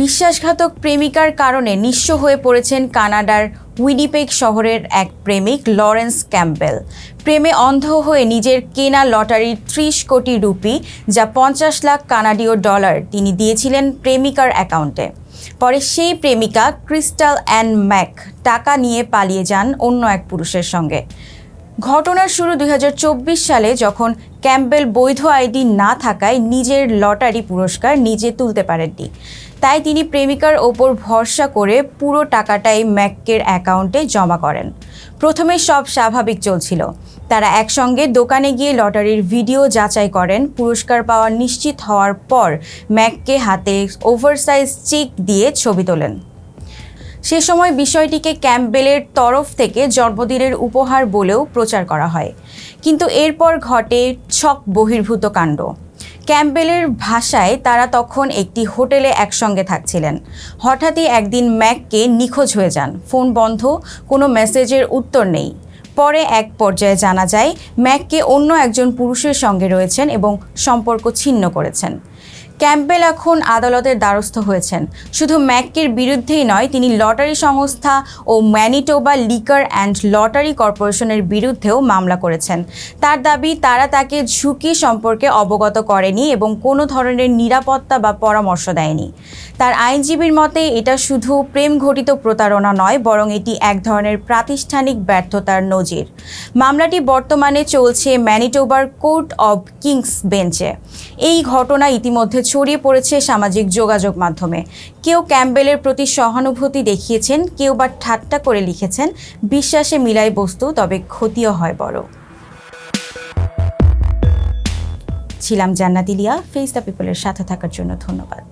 বিশ্বাসঘাতক প্রেমিকার কারণে নিঃস্ব হয়ে পড়েছেন কানাডার উইনিপেক শহরের এক প্রেমিক, লরেন্স ক্যাম্পবেল। প্রেমে অন্ধ হয়ে নিজের কেনা লটারির ত্রিশ কোটি রুপি, যা পঞ্চাশ লাখ কানাডীয় ডলার তিনি দিয়েছিলেন প্রেমিকার অ্যাকাউন্টে। পরে সেই প্রেমিকা ক্রিস্টাল অ্যান্ড ম্যাক টাকা নিয়ে পালিয়ে যান অন্য এক পুরুষের সঙ্গে। ঘটনার শুরু দুই হাজার চব্বিশ সালে যখন ক্যাম্পবেল বৈধ আইডি না থাকায় নিজের লটারি পুরস্কার নিজে তুলতে পারেননি। তাই তিনি প্রেমিকার ওপর ভরসা করে পুরো টাকাটাই ম্যাকের অ্যাকাউন্টে জমা করেন। প্রথমে সব স্বাভাবিক চলছিল। তারা একসঙ্গে দোকানে গিয়ে লটারির ভিডিও যাচাই করেন। পুরস্কার পাওয়া নিশ্চিত হওয়ার পর ম্যাককে হাতে ওভারসাইজ চেক দিয়ে ছবি তোলেন। সে সময় বিষয়টিকে ক্যাম্পবেলের তরফ থেকে জন্মদিনের উপহার বলেও প্রচার করা হয়। কিন্তু এরপর ঘটে ছক বহির্ভূত কাণ্ড। ক্যাম্পবেলের ভাষায় তারা তখন একটি হোটেলে একসঙ্গে থাকছিলেন। হঠাৎই একদিন ম্যাককে নিখোঁজ হয়ে যান। ফোন বন্ধ, কোনো মেসেজের উত্তর নেই। পরে এক পর্যায়ে জানা যায়, ম্যাককে অন্য একজন পুরুষের সঙ্গে রয়েছেন এবং সম্পর্ক ছিন্ন করেছেন। ক্যাম্পবেল এখন আদালতের দ্বারস্থ হয়েছেন। শুধু ম্যাকের বিরুদ্ধেই নয়, তিনি লটারি সংস্থা ও ম্যানিটোবা লিকার অ্যান্ড লটারি কর্পোরেশনের বিরুদ্ধেও মামলা করেছেন। তার দাবি, তারা তাকে ঝুঁকি সম্পর্কে অবগত করেনি এবং কোনো ধরনের নিরাপত্তা বা পরামর্শ দেয়নি। তার আইনজীবীর মতে, এটা শুধু প্রেম ঘটিত প্রতারণা নয়, বরং এটি এক ধরনের প্রাতিষ্ঠানিক ব্যর্থতার নজির। মামলাটি বর্তমানে চলছে ম্যানিটোবার কোর্ট অব কিংস বেঞ্চে। এই ঘটনা ইতিমধ্যে ছড়িয়ে পড়েছে সামাজিক যোগাযোগ মাধ্যমে। কেউ ক্যাম্বেলের প্রতি সহানুভূতি দেখিয়েছেন, কেউ বা ঠাট্টা করে লিখেছেন, বিশ্বাসে মিলাই বস্তু, তবে ক্ষতিও হয় বড়। ছিলাম জান্নাতিলিয়া ফেস দ্য পিপলের সাথে থাকার জন্য ধন্যবাদ।